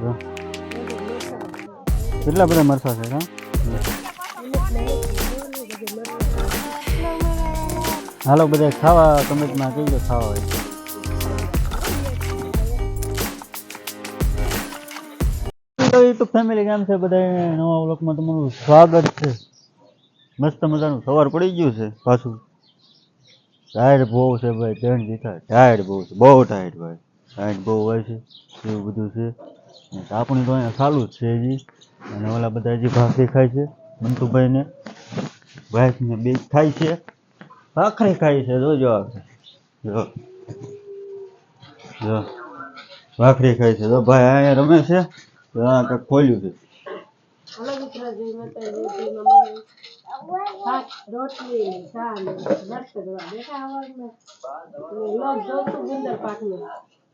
જો. કેટલા બધા મરસા છે હા હાલો બધા ખાવા કમેન્ટમાં કહીજો, ખાવા હોય યુટ્યુબ ફેમિલી કેમ છે બધા નવા વ્લોગમાં તમારું સ્વાગત છે. મસ્ત મજાનું સવાર પડી ગયું છે પાછું. ટાયર્ડ બહુ છે ભાઈ, ત્રણ જીતા ટાયર્ડ બહુ છે. બહુ ટાયર્ડ ભાઈ. ટાયર્ડ બહુ હોય છે, એવું બધું છે. અને તો અહીંયા ચાલુ જ છે હજી. અને ઓલા બધા હજી ભાગ દેખાય છે મંતુભાઈને ભાઈને બે થાય છે. ભાખરી ખાય છે, જોજો જો. જો. ભાખરી ખાય છે. તો ભાઈ અહીંયા રમે છે ખોલ્યું છે.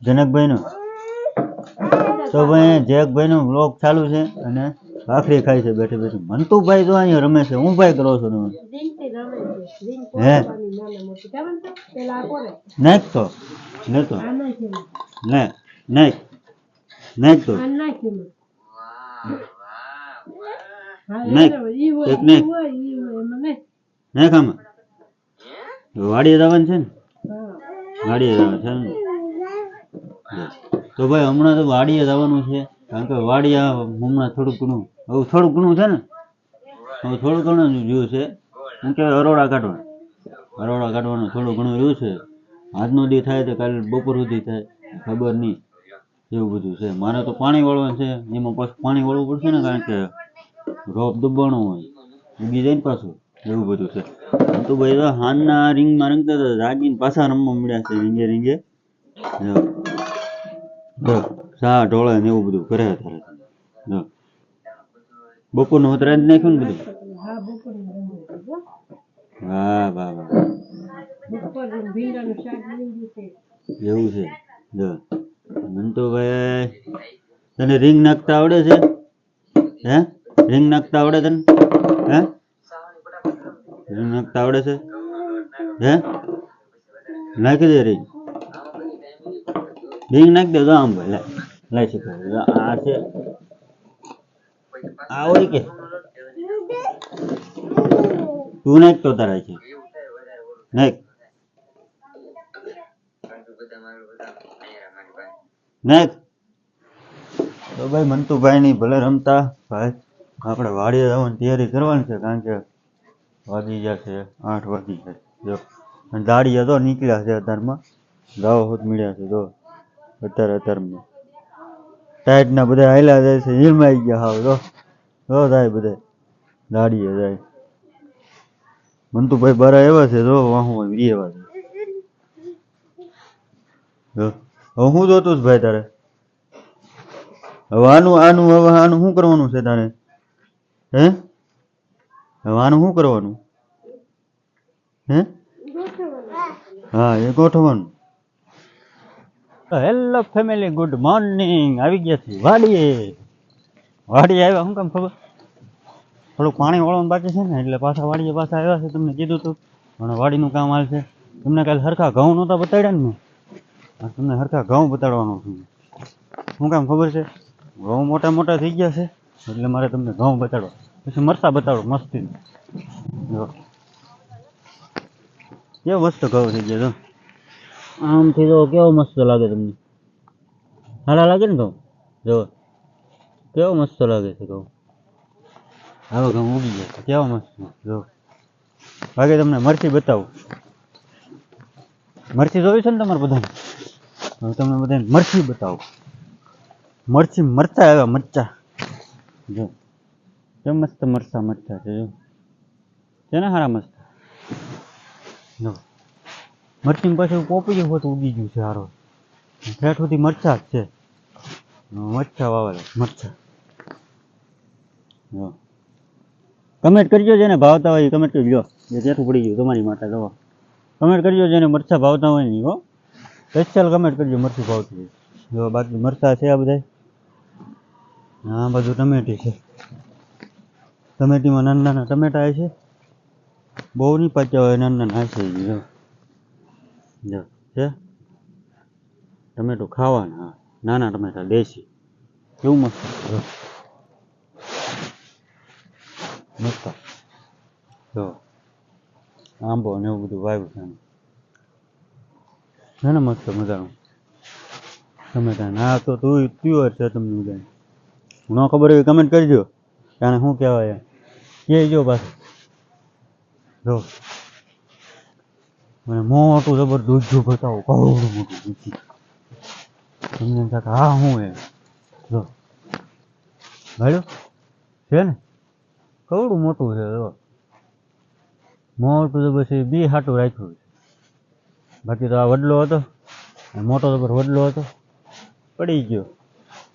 જનકભાઈનો? તો ભાઈ નું વ્લોગ ચાલુ છે અને ભાખરી ખાય છે બેઠી બેઠી. મંતુભાઈ તો અહીંયા રમે છે હું ભાઈ કરો છો તમે હે? નાખ તો લે તો. લે નાખ નાખ તો. એક નાખ. નાખ. આમાં. વાડીએ જવાનું છે ને? વાડીએ જવાનું છે ને? તો ભાઈ, હમણાં તો વાડીએ જવાનું છે. કારણ કે વાડીયા હમણાં થોડુંક ઘણું, હવે થોડું ઘણું છે ને? હવે થોડું ઘણું રહ્યું છે. શું કે અરોડા કાઢવા અરોડા કાઢવાનું થોડું ઘણું રહ્યું છે. આજનો દી થાય તો કાલે બપોર સુધી થાય. ખબર નહીં. એવું બધું છે. મારે તો પાણી વાળવાનું છે. એમાં પાછું પાણી વાળવું પડશે ને કારણ કે રોપ દબાણો હોય. ઉગી જાય ને પાછું. એવું બધું છે. તો ભાઈ હાનના રિંગમાં રમતા હતા. રાગીને પાછા રમવા મળ્યા છે. રીંગે રીંગે. સા ઢોળે ને એવું બધું કરે તારે બપોરનું હોત રાંધી નાખ્યું ને બધું? વાહ વાહ વાહ એવું છે? જો. મને તો ભાઈ તને રિંગ નાખતા આવડે છે? હે? રિંગ નાખતા આવડે તને? હે? રિંગ નાખતા આવડે છે? હે? નાખી દે રિંગ. રિંગ નાખ દે તો આમ ભાઈ લઈ શકે આ છે આ હોય કે તું નાખ તો તારા છે નાખ ભલે રમતા, ભાઈ. આપણે વાડીએ જવાની, તૈયારી કરવાની છે, કારણ કે વાગી ગયા છે, આઠ વાગી છે. જો દાડીએ તો નીકળ્યા છે અત્યારમાં. ગાવ હોત મળ્યા છે, જો. અત્યારે અત્યારમાં ટાઈટના બધા હાલ્યા જાય છે હિલમાઈ ગયા હાવ તો જો થાય બધા. દાડીએ જાય. મંતુભાઈ બારા એવા છે જો વાહું એ એવા છે. હવે હું જોતું ભાઈ તારે. હવે આનું આનું હવે આનું શું કરવાનું છે તારે? હે? હવે આનું શું કરવાનું? હે? હા એ ગોઠવવાનું. હેલો ફેમિલી ગુડ મોર્નિંગ આવી ગયા છે વાડીએ. વાડીએ આવ્યા. શું કામ ખબર? થોડુંક પાણી વાળવાનું બાકી છે ને, એટલે પાછા વાડીએ પાછા આવ્યા છે. તમને કીધું હતું પણ વાડીનું કામ હાલશે તમને કાલે હરખા ઘઉં નહોતા બતાડ્યા ને મેં? તમને હરખા ઘઉં બતાડવાનું છું. શું કામ ખબર છે? ઘઉં મોટા મોટા થઈ ગયા છે, એટલે મારે તમને ઘઉં બતાડવા. પછી મરસા બતાડો મસ્તી જો. કેવો મસ્ત ઘઉં થઈ ગયા જો આમથી જો કેવો મસ્ત લાગે તમને? સારા લાગે ને ઘઉં જો, કેવો મસ્ત લાગે છે ઘઉં હવે ઘઉં ઉગી જાય કેવો મસ્ત જો, બાકી તમને મરચી બતાવું. મરચી જોવી છે ને તમારે બધાને? હવે તમને બધાને મરચી બતાવું. મરચી મરચા આવ્યા, મરચા. જો, કેમ મસ્ત મરચા મરચા છે, જો. છે ને સારા મસ્ત? જો. મરચી પાછળ પોપી હોત ઉગી ગયું છે હારો. ઠેઠ સુધી મરચા જ છે. મરચા વાવેલા, મરચા. કમેન્ટ કરજો જેને ભાવતા હોય કમેન્ટ કરજો જે જેઠું પડી ગયું તમારી માટે જવા કમેન્ટ કરજો જેને મરચા ભાવતા હોય નહીં હો. સ્પેશિયલ કમેન્ટ કરજો મરચું ભાવતું જો બાકી મરચા છે આ બધા આ બધું ટમેટી છે. ટમેટીમાં નાના નાના ટમેટા છે. બહુ નહીં પાચ્યા હોય નાના નાના છે જો જો, છે? ટમેટું ખાવાના નાના ટમેટા દેશી. કેવું મસ્ત? મસ્ત. જો. આંબો ને એવું બધું વાવ્યું છે. ને મસ્ત મજાનું? ટમેટા ના તો તું પ્યોર છે તમને બધાને. ન ખબર હોય કમેન્ટ કરજો આને શું કહેવાય? કે જો પાછું. જો. મને મોટું જબર દૂધું બતાવો કવડું મોટું દૂધું તમને એમ થાય હા શું એ જો. ભાઈ છે ને? કવડું મોટું છે, જો. મોટું જબર પછી બી હાટું રાખ્યું છે. બાકી તો આ વડલો હતો મોટો જબર વડલો હતો. પડી ગયો.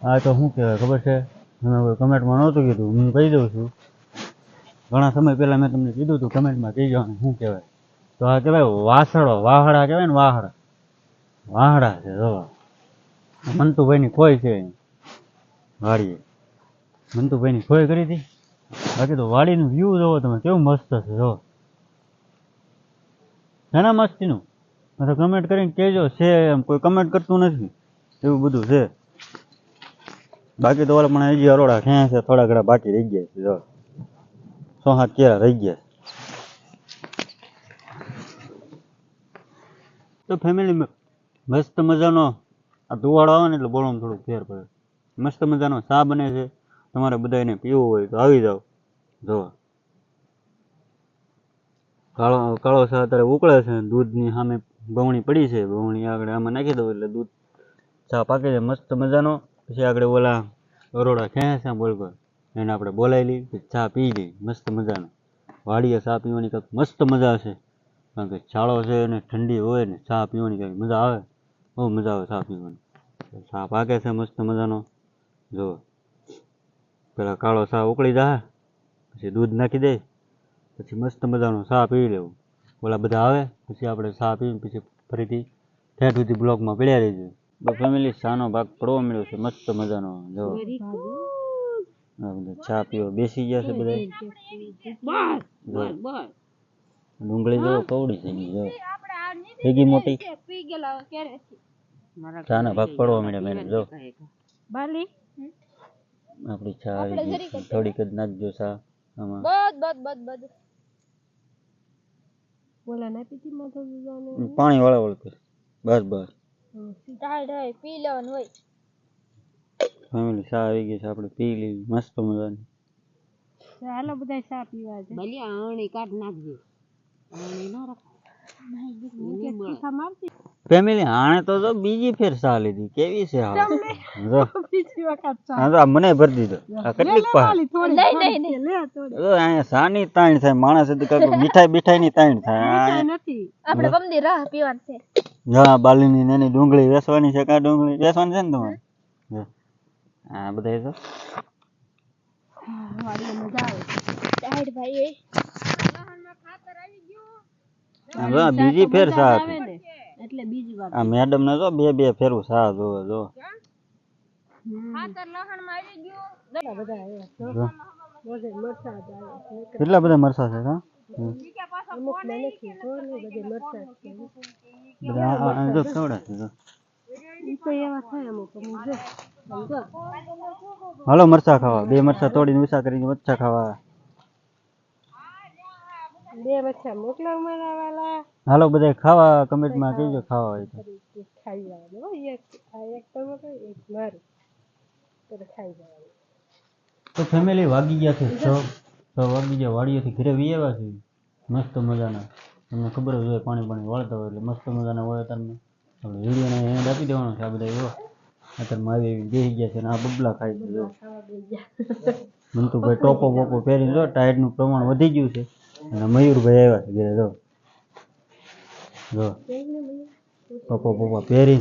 આ તો શું કહેવાય, ખબર છે? મેં કમેન્ટમાં નહોતું કીધું, હું કહી દઉં છું. ઘણા સમય પહેલાં મેં તમને કીધું હતું, કમેન્ટમાં કહી જવાનું શું કહેવાય. તો આ કહેવાય વાસળો વાહડા કહેવાય ને વાહડા વાહડા છે, જો. મંતુભાઈની ખોઈ છે. અહીં મંતુભાઈ ની ખોઈ કરી હતી. બાકી તો વાડીનું વ્યૂ જોવો તમે, કેવું મસ્ત છે, જો. છે ને મસ્તીનું. તો કમેન્ટ કરીને કહેજો, છે એમ. કોઈ કમેન્ટ કરતું નથી. એવું બધું છે. બાકી તો ઓલા પણ હજી અરોડા ખેંચે થોડા ઘણા બાકી રહી ગયા છે, જો. સો હાથ કેરા રહી ગયા તો ફેમિલી મસ્ત મજાનો આ ધુવાળો આવે ને એટલે બોલવામાં થોડુંક ફેર પડે. મસ્ત મજાનો ચા બને છે. તમારે બધાને પીવો હોય તો આવી જાઓ. જોવા કાળો કાળો ચા અત્યારે ઉકળે છે. દૂધની સામે બવણી પડી છે. બવણી આગળ આમાં નાખી દઉં એટલે દૂધ ચા પાકે છે. મસ્ત મજાનો. પછી આગળ ઓલા અરોડા ખેંચ છે બોલ પર એને આપણે બોલાવી લઈ પછી ચા પી લઈ મસ્ત મજાનો. વાડીએ ચા પીવાની કંઈક મસ્ત મજા છે. કારણ કે છાળો છે અને ઠંડી હોય ને ચા પીવાની કંઈક મજા આવે? બહુ મજા આવે ચા પીવાની. ચા પાકે છે મસ્ત મજાનો. જો પેલા કાળો ચા ઉકળી જાય પછી દૂધ નાખી દે પછી મસ્ત મજાનો ચા પી લેવું. ઓલા બધા આવે પછી આપણે ચા પીને પછી ફરીથી ઠેઠ સુધી બ્લોકમાં પડ્યા રહીએ. તો ફેમિલી ચાનો ભાગ પડવો મળ્યો છે મસ્ત મજાનો. જો ચા પીવો બેસી ગયા છે બધા જો. ડુંગળી જો કવડી થઈ ગઈ જો. ભેગી મોટી. ચાના ભાગ પડવા મળ્યા મેં જો. બાલી? આપણી ચા આવી ગઈ છે. થોડીક જ નાખજો ચા આમાં. બદ બદ બદ બદ બોલા ના પીતી માથો દુધાને પાણી વાળા વળ બસ બસ. ડાય ડાય પી લેવાનું હોય. ફેમિલી ચા આવી ગઈ છે આપણે પી લીધી મસ્ત મજાની. હાલો બધા ચા પીવા છે ભલે આણી કાઢ નાખજે. ફેમિલી આણે તો જો બીજી ફેર ચા લીધી કેવી છે હા જો. બીજી વખત ચા હા તો આ મને ભરી દીધો. આ કેટલીક પા થોડી નહીં નહીં લે થોડી. જો અહીંયા સાની તાણ થાય માણસ તો કાંઈક મીઠાઈ બીઠાઈ ની તાણ થાય. આ નથી. આપણે બમદી રાહ પીવાનું છે. હા બાલીની નાની ડુંગળી વેસવાની છે કા ડુંગળી? વેસવાની છે ને તમારે? જો. આ બધા જો. વાડી મજા આવે. ડાઢ ભાઈ આમ જો આ બીજી ફેર ચા હતી એટલે બીજી વાર આ મેડમ ને જો બે બે ફેરું ચા જોવે જો ખાતર લહણ માં આવી ગયું બધા આવ્યા જો. બધે મરસા જ આવે કેટલા બધા મરસા છે હા અમુક ને નથી તો ને બધે મરસા જ છે બધા આ- આ જો કેવડા છે જો ઈ તો એવા થાય અમુક અમુક જો સમજો હાલો મરચા ખાવા બે મરચા તોડીને વિસા કરીને મરચા ખાવા બે બચ્ચા મોકલો અમારા વાલા હાલો બધા ખાવા કમેન્ટમાં કહેજો ખાવા હોય તો. ખાઈ જવાનું એક આ એક ટમેટો એક મારું. તો ખાઈ જવાનું તો ફેમિલી વાગી ગયા છે છ છ વાગી ગયા વાડીએથી ઘરે વી આવ્યા છે. મસ્ત મજાના. તમને ખબર જ હોય પાણી પાણી વાળતા હોય એટલે મસ્ત મજાના હોય તમને આપણે વિડીયોને એન્ડ આપી દેવાનો છે આ બધા એવો અત્યારે મારી એવી બેસી ગયા છે અને આ બબલા ખાઈ ગયો. મંતુભાઈ ટોપો બોપો પહેરીને જો ટાયરનું પ્રમાણ વધી ગયું છે. અને મયુરભાઈ આવ્યા છે ઘરે, જો. જો. પપ્પા પપ્પા પહેરી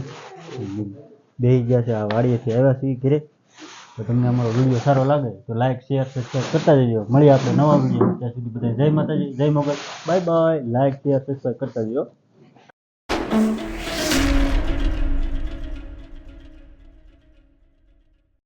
બેસી ગયા છે આ વાડીએથી આવ્યા છે ઘરે. તો તમને અમારો વીડિયો સારો લાગે તો લાઈક શેર સબસ્ક્રાઈબ કરતા જજો. મળીએ આપણે નવા વીડિયો ત્યાં સુધી બધા જય માતાજી, જય Mogal bye bye like share subscribe કરતા જજો.